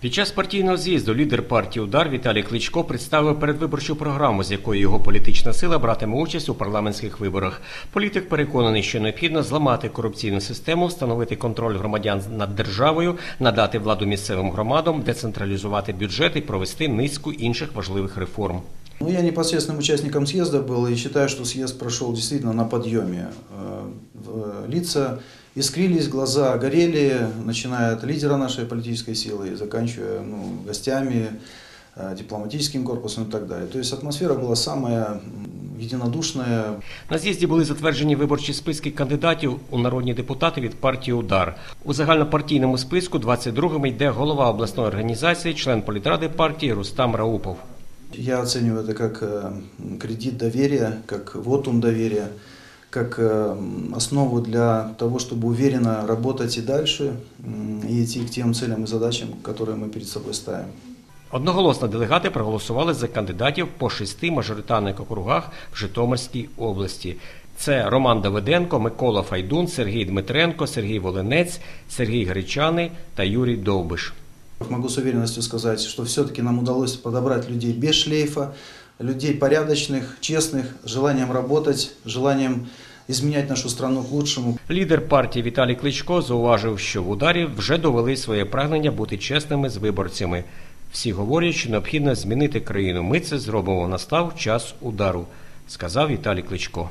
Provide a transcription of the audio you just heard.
Під час партійного з'їзду лідер партії Удар Віталій Кличко представив передвиборчу програму, з якою його політична сила братиме участь у парламентських виборах. Політик переконаний, що необхідно зламати корупційну систему, встановити контроль громадян над державою, надати владу місцевим громадам, децентралізувати бюджет і провести низку інших важливих реформ. Ну, я непосредственным участником съезда был и считаю, что съезд прошел действительно на подъеме. Э, в- Лица искрились, глаза горели, начиная от лидера нашей политической силы и заканчивая ну, гостями, э, дипломатическим корпусом и так далее. То есть атмосфера была самая м, единодушная, На з'їзді були затверджені виборчі списки кандидатів у народні депутати від партії Удар. У загальнопартійному списку 22-м йде голова обласної організації, член політради партії Рустам Раупов. Я оцениваю это как э, кредит доверия, как вотум доверия, как э, основу для того, чтобы уверенно работать и дальше, м, и идти к тем целям и задачам, которые мы перед собой ставим. Одноголосно делегати проголосували за кандидатів по шести мажоритарних округах в Житомирській області. Це Роман Давиденко, Микола Файдун, Сергій Дмитренко, Сергій Волинець, Сергій Гречаний та Юрій Довбиш. Могу с уверенностью сказать, что все-таки нам удалось подобрать людей без шлейфа, людей порядочных, честных, желанием работать, желанием змінять нашу страну к лучшому. Лідер партії Віталій Кличко зауважив, що в ударі вже довели своє прагнення бути чесними з виборцями. Всі говорять, що необхідно змінити країну. Ми це зробимо. Настав час удару, сказав Віталій Кличко.